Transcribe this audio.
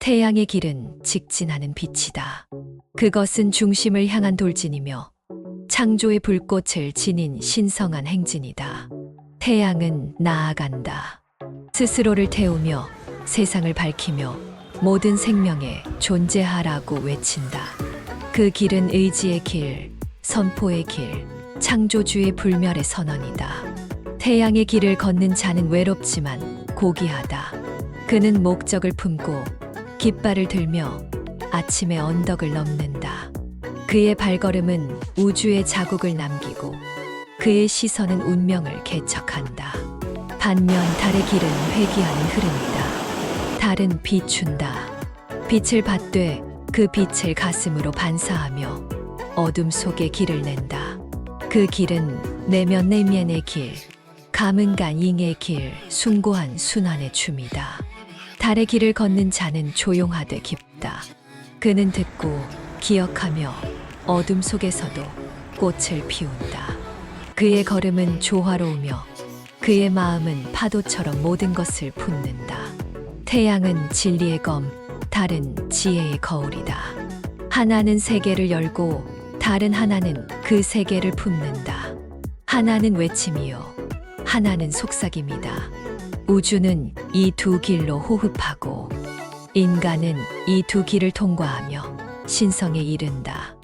태양의 길은 직진하는 빛이다. 그것은 중심을 향한 돌진이며 창조의 불꽃을 지닌 신성한 행진이다. 태양은 나아간다. 스스로를 태우며 세상을 밝히며 모든 생명에 존재하라고 외친다. 그 길은 의지의 길, 선포의 길, 창조주의 불멸의 선언이다. 태양의 길을 걷는 자는 외롭지만 고귀하다. 그는 목적을 품고 깃발을 들며 아침의 언덕을 넘는다. 그의 발걸음은 우주의 자국을 남기고 그의 시선은 운명을 개척한다. 반면 달의 길은 회귀하는 흐름이다. 달은 비춘다. 빛을 받되 그 빛을 가슴으로 반사하며 어둠 속에 길을 낸다. 그 길은 내면 내면의 길, 감은간 잉의 길, 숭고한 순환의 춤이다. 달의 길을 걷는 자는 조용하되 깊다. 그는 듣고 기억하며 어둠 속에서도 꽃을 피운다. 그의 걸음은 조화로우며 그의 마음은 파도처럼 모든 것을 품는다. 태양은 진리의 검, 달은 지혜의 거울이다. 하나는 세계를 열고 다른 하나는 그 세계를 품는다. 하나는 외침이요, 하나는 속삭임이다. 우주는 이 두 길로 호흡하고 인간은 이 두 길을 통과하며 신성에 이른다.